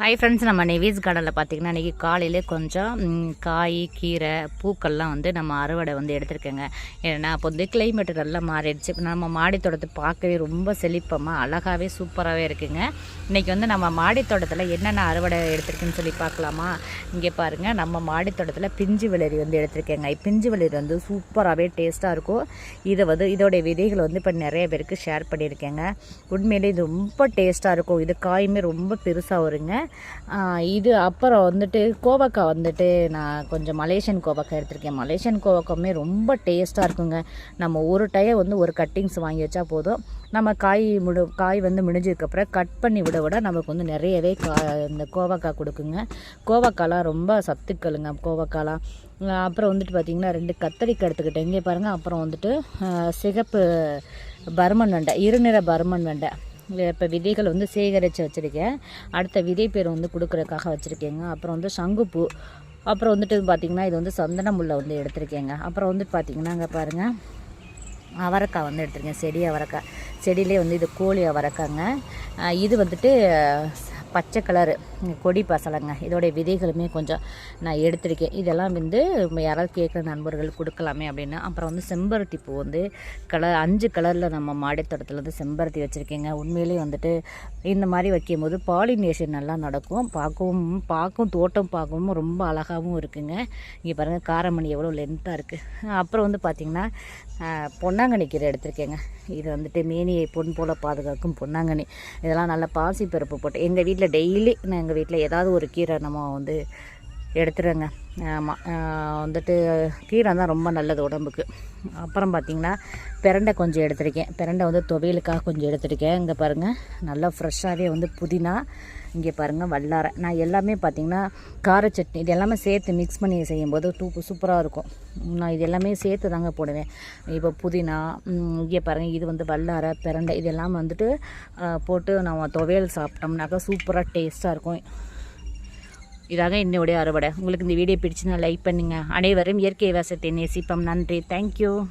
Hi friends நம்ம நெவீஸ் கார்டனில் பார்த்தீங்கன்னா இன்றைக்கி காலையிலே கொஞ்சம் காய் கீரை பூக்கள்லாம் வந்து நம்ம அறுவடை வந்து எடுத்திருக்கேங்க. ஏன்னா அப்போ வந்து கிளைமேட் நல்லா மாறிடுச்சு. இப்போ நம்ம மாடி தோட்டத்தை பார்க்கவே ரொம்ப செழிப்பமாக அழகாகவே சூப்பராகவே இருக்குங்க. இன்றைக்கி வந்து நம்ம மாடி தோட்டத்தில் என்னென்ன அறுவடை எடுத்திருக்குன்னு சொல்லி பார்க்கலாமா? இங்கே பாருங்கள் நம்ம மாடி தோட்டத்தில் பிஞ்சு விளரி வந்து எடுத்திருக்கேங்க. பிஞ்சு வெள்ளரி வந்து சூப்பராகவே டேஸ்ட்டாக இருக்கும். இதை வந்து இதோடைய விதைகள் வந்து இப்போ நிறைய பேருக்கு ஷேர் பண்ணியிருக்கேங்க. உண்மையிலே இது ரொம்ப டேஸ்ட்டாக இருக்கும். இது காயுமே ரொம்ப பெருசாக வருங்க. இது அப்புறம் வந்துட்டு கோவக்காய் வந்துட்டு நான் கொஞ்சம் மலேசியன் கோவக்காய் எடுத்திருக்கேன். மலேசியன் கோவக்காயுமே ரொம்ப டேஸ்ட்டாக இருக்குங்க. நம்ம ஒரு டைம் வந்து ஒரு கட்டிங்ஸ் வாங்கி வச்சா போதும். நம்ம காய் முடி காய் வந்து முடிஞ்சதுக்கப்புறம் கட் பண்ணி விட விட நமக்கு வந்து நிறையவே கா இந்த கோவக்காய் கொடுக்குங்க. கோவக்காய்லாம் ரொம்ப சத்துக்களுங்க கோவக்காலாம். அப்புறம் வந்துட்டு பார்த்திங்கன்னா ரெண்டு கத்தரிக்காய் எடுத்துக்கிட்டேன். இங்கே பாருங்கள் அப்புறம் வந்துட்டு சிகப்பு பர்மன் வெண்டை இருநிற பர்மன் வெண்டை. இப்போ விதைகள் வந்து சேகரித்து வச்சுருக்கேன். அடுத்த விதை பேர் வந்து கொடுக்குறதுக்காக வச்சுருக்கேங்க. அப்புறம் வந்து சங்குப்பூ. அப்புறம் வந்துட்டு பார்த்திங்கன்னா இது வந்து சந்தன முல்லை வந்து எடுத்திருக்கேங்க. அப்புறம் வந்துட்டு பார்த்திங்கன்னா அங்கே பாருங்கள் அவரைக்காய் வந்து எடுத்திருக்கேன். செடி அவரைக்காய். செடியிலே வந்து இது கோழி அவரைக்காங்க. இது வந்துட்டு பச்சை கலரு கொடி பசலைங்க. இதோடைய விதைகளுமே கொஞ்சம் நான் எடுத்திருக்கேன். இதெல்லாம் வந்து யாராவது கேட்குற நண்பர்கள் கொடுக்கலாமே அப்படின்னு. அப்புறம் வந்து செம்பருத்தி பூ வந்து கலர் அஞ்சு கலரில் நம்ம மாடித்தோட்டத்தில் வந்து செம்பருத்தி வச்சுருக்கேங்க. உண்மையிலேயே வந்துட்டு இந்த மாதிரி வைக்கும்போது பாலினேஷன் நல்லா நடக்கும். பார்க்கவும் பார்க்கும் தோட்டம் பார்க்கவும் ரொம்ப அழகாகவும் இருக்குங்க. இங்கே பாருங்கள் காரமணி எவ்வளோ லென்த்தாக இருக்குது அப்புறம் வந்து பார்த்திங்கன்னா பொன்னாங்கண்ணி கீரை எடுத்திருக்கேங்க. இது வந்துட்டு மேனியை பொன் போல் பாதுகாக்கும் பொன்னாங்கண்ணி. இதெல்லாம் நல்லா பாசி பருப்பு போட்டு எங்கள் வீட்டில் டெய்லி நான் எங்கள் வீட்டில் ஏதாவது ஒரு கீரை நம்ம வந்து எடுத்துருங்க. ஆமாம் வந்துட்டு கீரை தான் ரொம்ப நல்லது உடம்புக்கு. அப்புறம் பார்த்திங்கன்னா பிரண்டை கொஞ்சம் எடுத்திருக்கேன். பிரண்டை வந்து துவையலுக்காக கொஞ்சம் எடுத்திருக்கேன். இங்கே பாருங்கள் நல்லா ஃப்ரெஷ்ஷாகவே வந்து புதினா இங்கே பாருங்கள் வல்லாரை. நான் எல்லாமே பார்த்திங்கன்னா கார சட்னி இது எல்லாமே சேர்த்து மிக்ஸ் பண்ணி செய்யும்போது டூப்பு சூப்பராக இருக்கும். நான் இது எல்லாமே சேர்த்து தாங்க போடுவேன். இப்போ புதினா இங்கே பாருங்கள் இது வந்து வல்லாரை பிரண்டை இதெல்லாம் வந்துட்டு போட்டு நம்ம துவையல் சாப்பிட்டோம்னாக்கா சூப்பராக டேஸ்ட்டாக இருக்கும். இதாக என்னுடைய அறுவடை. உங்களுக்கு இந்த வீடியோ பிடிச்சுன்னா லைக் பண்ணுங்கள் அனைவரும் இயற்கை வாசத்தை நேசிப்போம். நன்றி. தேங்க்யூ